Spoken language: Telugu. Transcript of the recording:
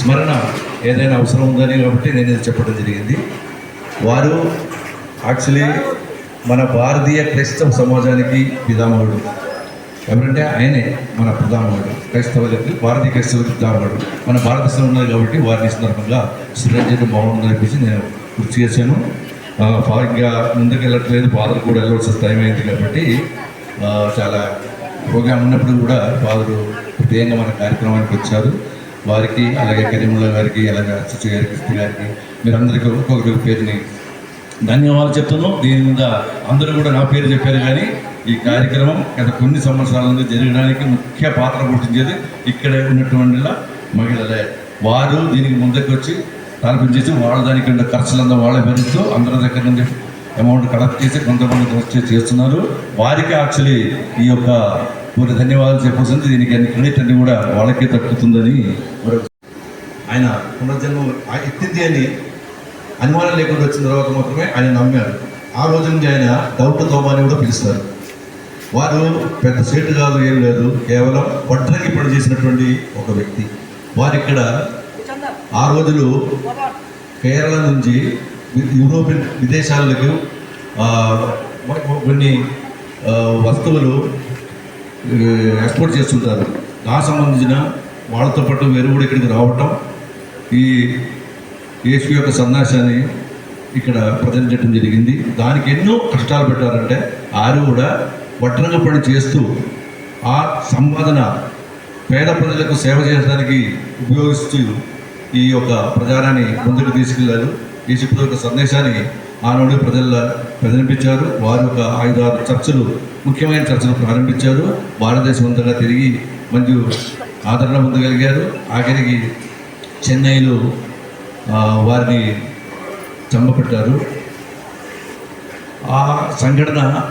స్మరణ ఏదైనా అవసరం ఉందని కాబట్టి నేను ఇది చెప్పడం జరిగింది. వారు యాక్చువల్లీ మన భారతీయ క్రైస్తవ సమాజానికి పితామహుడు. ఎవరంటే ఆయనే మన పితామహుడు. క్రైస్తవులకి భారతీయ క్రైస్తవ పితామహుడు. మన భారతదేశంలో ఉన్నారు కాబట్టి వారిని సందర్భంగా సురంజన్ బాగుందని చెప్పేసి నేను గుర్తు చేశాను. ఇంకా ముందుకు వెళ్ళట్లేదు ఫాదర్ కూడా వెళ్ళవలసిన టైం అయింది కాబట్టి చాలా ప్రోగ్రామ్ ఉన్నప్పుడు కూడా ఫాదరు ప్రత్యేకంగా మన కార్యక్రమానికి వచ్చారు. వారికి అలాగే కరీముల్లా గారికి అలాగే సుచి గారికి కృష్ణ గారికి మీరందరికీ ఒక్కొక్కరి పేరుని ధన్యవాదాలు చెప్తున్నాం. దీని మీద అందరూ కూడా నా పేరు చెప్పారు కానీ ఈ కార్యక్రమం గత కొన్ని సంవత్సరాల నుండి జరగడానికి ముఖ్య పాత్ర పోషించేది ఇక్కడ ఉన్నటువంటి మహిళలే. వారు దీనికి ముందుకు వచ్చి తలపించేసి వాళ్ళ దానికి ఉండే ఖర్చులంతా వాళ్ళ భరిస్తూ అందరి దగ్గర నుండి అమౌంట్ కలెక్ట్ చేసి కొంతమంది ఖర్చు చేస్తున్నారు. వారికి యాక్చువల్లీ ఈ యొక్క పూర్తి ధన్యవాదాలు చెప్పాల్సింది దీనికి అన్ని క్రెడిట్ అన్ని కూడా వాళ్ళకే తక్కుతుందని మరొక ఆయన పునర్జన్మ ఎత్తింది అని అనుమానం లేకుండా వచ్చిన తర్వాత మాత్రమే ఆయన నమ్మారు. ఆ రోజు నుంచి ఆయన డౌట్ తోమా అని కూడా పిలుస్తారు. వారు పెద్ద సేటు కాదు ఏం లేదు. కేవలం వడ్రంగి పని చేసినటువంటి ఒక వ్యక్తి. వారు ఇక్కడ ఆ రోజులు కేరళ నుంచి యూరోపియన్ విదేశాలకు కొన్ని వస్తువులు ఎక్స్పోర్ట్ చేస్తుంటారు. దానికి సంబంధించిన వాళ్ళతో పాటు వేరు కూడా ఇక్కడికి రావటం ఈ యేసు యొక్క సందేశాన్ని ఇక్కడ ప్రజెంటేయడం జరిగింది. దానికి ఎన్నో కష్టాలు పెట్టారంటే ఆరు కూడా వడ్రంగ పని చేస్తూ ఆ సంపాదన పేద ప్రజలకు సేవ చేయడానికి ఉపయోగిస్తూ ఈ యొక్క ప్రచారాన్ని ముందుకు తీసుకెళ్ళారు. యేసుప్రభు యొక్క సందేశాన్ని ఆనాడు ప్రజల ప్రజలింపించారు వారు ఒక ఐదు ఆరు చర్చలు ముఖ్యమైన చర్చలు ప్రారంభించారు. భారతదేశం అంతగా తిరిగి మంచి ఆదరణ పొందగలిగారు. ఆఖరికి చెన్నైలో వారిని చంపబెట్టారు. ఆ సంఘటన